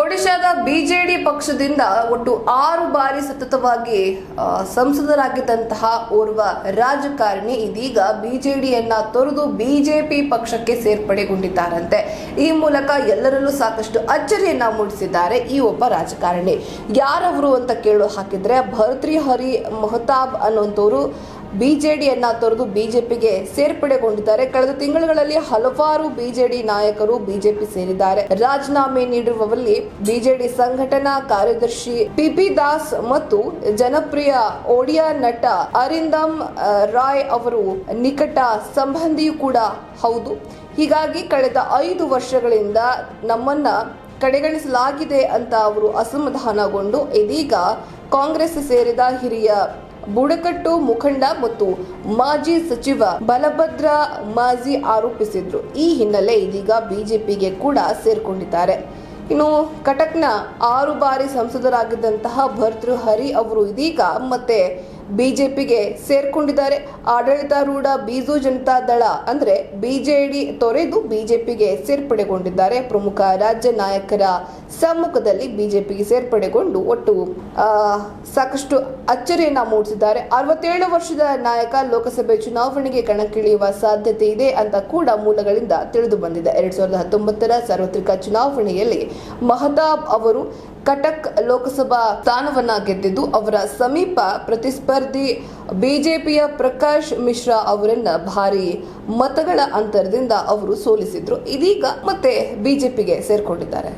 ಒಡಿಶಾದ ಬಿಜೆಡಿ ಪಕ್ಷದಿಂದ ಒಟ್ಟು ಆರು ಬಾರಿ ಸತತವಾಗಿ ಸಂಸದರಾಗಿದ್ದಂತಹ ಓರ್ವ ರಾಜಕಾರಣಿ ಇದೀಗ ಬಿಜೆಡಿಯನ್ನ ತೊರೆದು ಬಿಜೆಪಿ ಪಕ್ಷಕ್ಕೆ ಸೇರ್ಪಡೆಗೊಂಡಿದ್ದಾರಂತೆ. ಈ ಮೂಲಕ ಎಲ್ಲರಲ್ಲೂ ಸಾಕಷ್ಟು ಅಚ್ಚರಿಯನ್ನ ಮೂಡಿಸಿದ್ದಾರೆ ಈ ಒಬ್ಬ ರಾಜಕಾರಣಿ. ಯಾರವರು ಅಂತ ಕೇಳು ಹಾಕಿದ್ರೆ ಭರ್ತೃಹರಿ ಮಹತಾಬ್ ಅನ್ನುವಂಥವ್ರು ಬಿಜೆಡಿಯನ್ನ ತೊರೆದು ಬಿಜೆಪಿಗೆ ಸೇರ್ಪಡೆಗೊಂಡಿದ್ದಾರೆ. ಕಳೆದ ತಿಂಗಳುಗಳಲ್ಲಿ ಹಲವಾರು ಬಿಜೆಡಿ ನಾಯಕರು ಬಿಜೆಪಿ ಸೇರಿದ್ದಾರೆ. ರಾಜೀನಾಮೆ ನೀಡಿರುವವರಲ್ಲಿ ಬಿಜೆಡಿ ಸಂಘಟನಾ ಕಾರ್ಯದರ್ಶಿ ಪಿಪಿ ದಾಸ್ ಮತ್ತು ಜನಪ್ರಿಯ ಒಡಿಯಾ ನಟ ಅರಿಂದಮ್ ರಾಯ್ ಅವರು ನಿಕಟ ಸಂಬಂಧಿಯೂ ಕೂಡ ಹೌದು. ಹೀಗಾಗಿ ಕಳೆದ ಐದು ವರ್ಷಗಳಿಂದ ನಮ್ಮನ್ನ ಕಡೆಗಣಿಸಲಾಗಿದೆ ಅಂತ ಅವರು ಅಸಮಾಧಾನಗೊಂಡು ಇದೀಗ ಕಾಂಗ್ರೆಸ್ ಸೇರಿದ ಹಿರಿಯ ಬುಡಕಟ್ಟು ಮುಖಂಡ ಮತ್ತು ಮಾಜಿ ಸಚಿವ ಬಲಭದ್ರ ಮಾಜಿ ಆರೋಪಿಸಿದ್ರು. ಈ ಹಿನ್ನೆಲೆ ಇದೀಗ ಬಿಜೆಪಿಗೆ ಕೂಡ ಸೇರ್ಕೊಂಡಿದ್ದಾರೆ. ಇನ್ನು ಕಟಕ್ನ ಆರು ಬಾರಿ ಸಂಸದರಾಗಿದ್ದಂತಹ ಭರ್ತೃಹರಿ ಅವರು ಇದೀಗ ಮತ್ತೆ ಬಿಜೆಪಿಗೆ ಸೇರ್ಕೊಂಡಿದ್ದಾರೆ. ಆಡಳಿತಾರೂಢ ಬಿಜು ಜನತಾ ದಳ ಅಂದ್ರೆ ಬಿಜೆಡಿ ತೊರೆದು ಬಿಜೆಪಿಗೆ ಸೇರ್ಪಡೆಗೊಂಡಿದ್ದಾರೆ. ಪ್ರಮುಖ ರಾಜ್ಯ ನಾಯಕರ ಸಮ್ಮುಖದಲ್ಲಿ ಬಿಜೆಪಿಗೆ ಸೇರ್ಪಡೆಗೊಂಡು ಒಟ್ಟು ಸಾಕಷ್ಟು ಅಚ್ಚರಿಯನ್ನ ಮೂಡಿಸಿದ್ದಾರೆ. ಅರವತ್ತೇಳು ವರ್ಷದ ನಾಯಕ ಲೋಕಸಭೆ ಚುನಾವಣೆಗೆ ಕಣಕ್ಕಿಳಿಯುವ ಸಾಧ್ಯತೆ ಇದೆ ಅಂತ ಕೂಡ ಮೂಲಗಳಿಂದ ತಿಳಿದು ಬಂದಿದೆ. ಎರಡ್ ಸಾವಿರದ ಹತ್ತೊಂಬತ್ತರ ಸಾರ್ವತ್ರಿಕ ಚುನಾವಣೆಯಲ್ಲಿ ಮಹತಾಬ್ ಅವರು ಕಟಕ್ ಲೋಕಸಭಾ ಸ್ಥಾನವನ್ನ ಗೆದ್ದಿದ್ದು ಅವರ ಸಮೀಪ ಪ್ರತಿಸ್ಪರ್ಧಿ ಬಿಜೆಪಿಯ ಪ್ರಕಾಶ್ ಮಿಶ್ರಾ ಅವರನ್ನ ಭಾರಿ ಮತಗಳ ಅಂತರದಿಂದ ಅವರು ಸೋಲಿಸಿದ್ರು. ಇದೀಗ ಮತ್ತೆ ಬಿಜೆಪಿಗೆ ಸೇರ್ಕೊಂಡಿದ್ದಾರೆ.